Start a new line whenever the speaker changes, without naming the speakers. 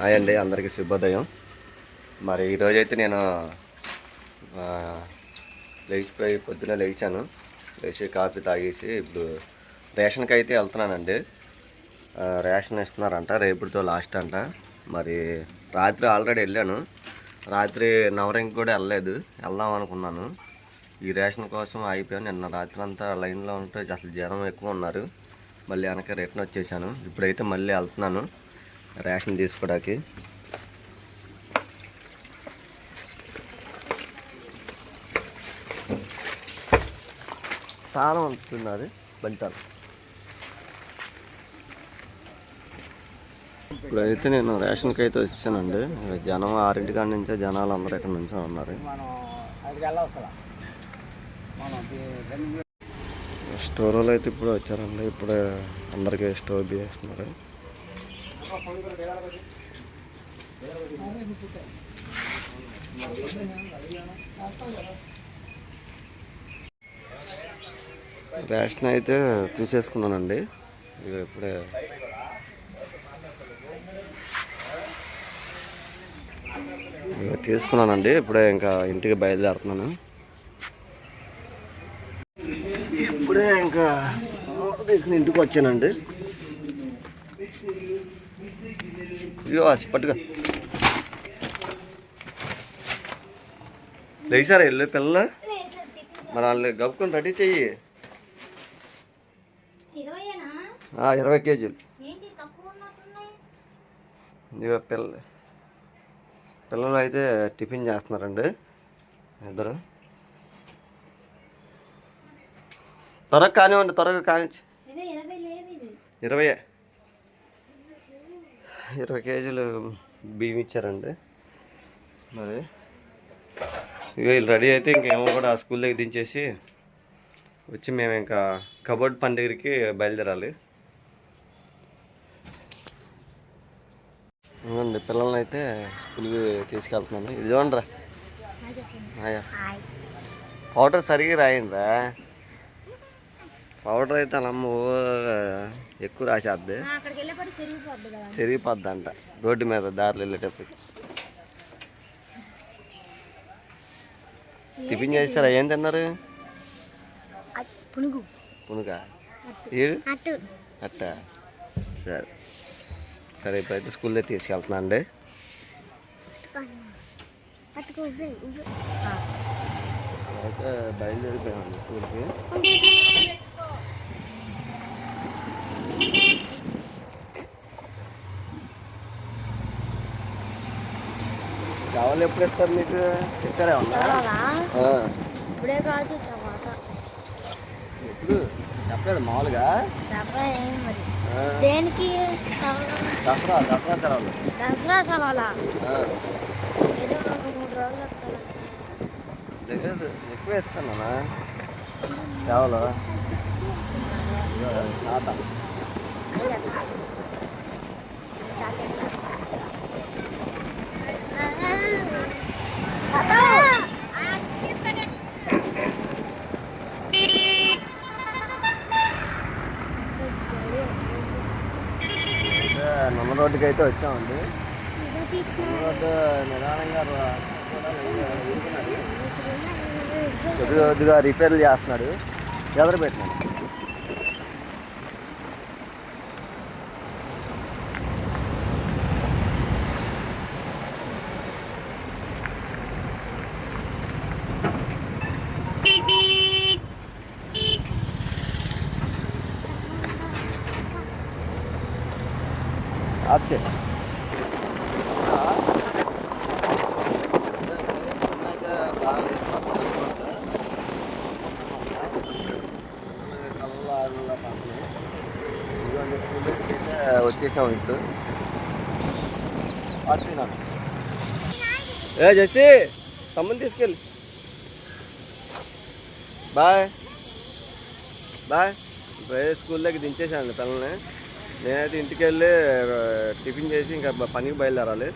Hi అండి అందరికీ శుభోదయం. మరి ఈరోజైతే నేను లేచిపోయి పొద్దున లేచాను. లేచి కాఫీ తాగేసి ఇప్పుడు రేషన్కి అయితే వెళ్తున్నానండి రేషన్ ఇస్తున్నారంట రేపుతో లాస్ట్ అంట. మరి రాత్రి ఆల్రెడీ వెళ్ళాను. రాత్రి నవరింగ్ కూడా వెళ్ళలేదు. వెళ్దాం అనుకున్నాను. ఈ రేషన్ కోసం ఆగిపోయాను. నిన్న రాత్రి అంతా లైన్లో ఉంటే అసలు జ్వరం ఎక్కువ ఉన్నారు. మళ్ళీ వెనక రిటర్న్ వచ్చేసాను. ఇప్పుడైతే మళ్ళీ వెళ్తున్నాను. రేషన్ తీసుకోవడానికి తాళం అంటున్నది బంటాలు ఇప్పుడైతే నేను రేషన్కి అయితే వచ్చానండి. జనం ఆరింటి కాడి నుంచే జనాలు అందరు ఇక్కడ నుంచో ఉన్నారు.
మనం
స్టోర్ వాళ్ళు అయితే ఇప్పుడు వచ్చారండి. ఇప్పుడే అందరికీ స్టోర్ చేస్తున్నారు. రేషన్ అయితే తీసేసుకున్నానండి ఇక ఇప్పుడే. ఇక తీసుకున్నానండి. ఇప్పుడే ఇంకా ఇంటికి బయలుదేరుతున్నాను. ఇప్పుడే ఇంకా ఇంటికి వచ్చానండి. ఆశ పట్టుగా లేచారా వెళ్ళి పిల్లలు. మరి వాళ్ళు గప్పుకొని రెడీ చెయ్యి. ఇరవై కేజీలు. ఇదిగో పిల్ల పిల్లలు అయితే టిఫిన్ చేస్తున్నారండి. ఇద్దరు. త్వరగా కానివ్వండి త్వరగా కానిచ్చి.
ఇరవై
ఇరవై కేజీలు బియ్యం ఇచ్చారండి. మరి? ఇక వీళ్ళు రెడీ అయితే ఇంకేమో కూడా స్కూల్ దగ్గర దించేసి వచ్చి మేము ఇంకా కబోర్డ్ పని దగ్గరికి బయలుదేరాలి. అవునండి పిల్లల్ని అయితే స్కూల్కి తీసుకెళ్తున్నాను. ఇది చూడండి రా పౌడర్ సరిగ్గా రాయండి రా. పౌడర్ అయితే అలా అమ్మ ఎక్కువ రాసేద్ది.
చెరిగిపోద్ది
అంట రోడ్డు మీద దారిలో వెళ్ళేటప్పుడు. టిఫిన్ చేస్తారా? ఏం తిన్నారు?
పునుగు.
పునుగా? అట్ట. సరే. సరే ఇప్పుడైతే స్కూల్లో తీసుకెళ్తున్నా అండి. బయలుదేరిపోయామండి స్కూల్కి. కావాలి ఎప్పుడు ఇస్తారు మీకు? ఇక్కడే ఉన్నా.
ఇప్పుడే కాదు తర్వాత.
ఎప్పుడు? చెప్పలేదు మామూలుగా.
దేనికి? సెలవులు?
దసరా దసరా సెలవులు.
దసరా సెలవులా?
ఆ.
ఏదో రెండు మూడు రోజులు వస్తాయి.
లేదు ఎక్కువ ఇస్తానా ఇదిగో తాత అయితే నమ్మ రోడ్డుకి అయితే వచ్చామండి. రోడ్డు నిదానంగా రా- కొద్దిగా రిపేర్లు చేస్తున్నాడు. ఎదురు పెట్టినాడు అయితే వచ్చేసాం ఇప్పుడు వచ్చినాను ఏ జెస్సీ తమ్ముని తీసుకెళ్ళి. బాయ్. బాయ్. ఇప్పుడు స్కూల్ దగ్గర దించేసాను తనని నేనైతే ఇంటికి వెళ్ళి టిఫిన్ చేసి ఇంకా పనికి బయలుదేరాలి.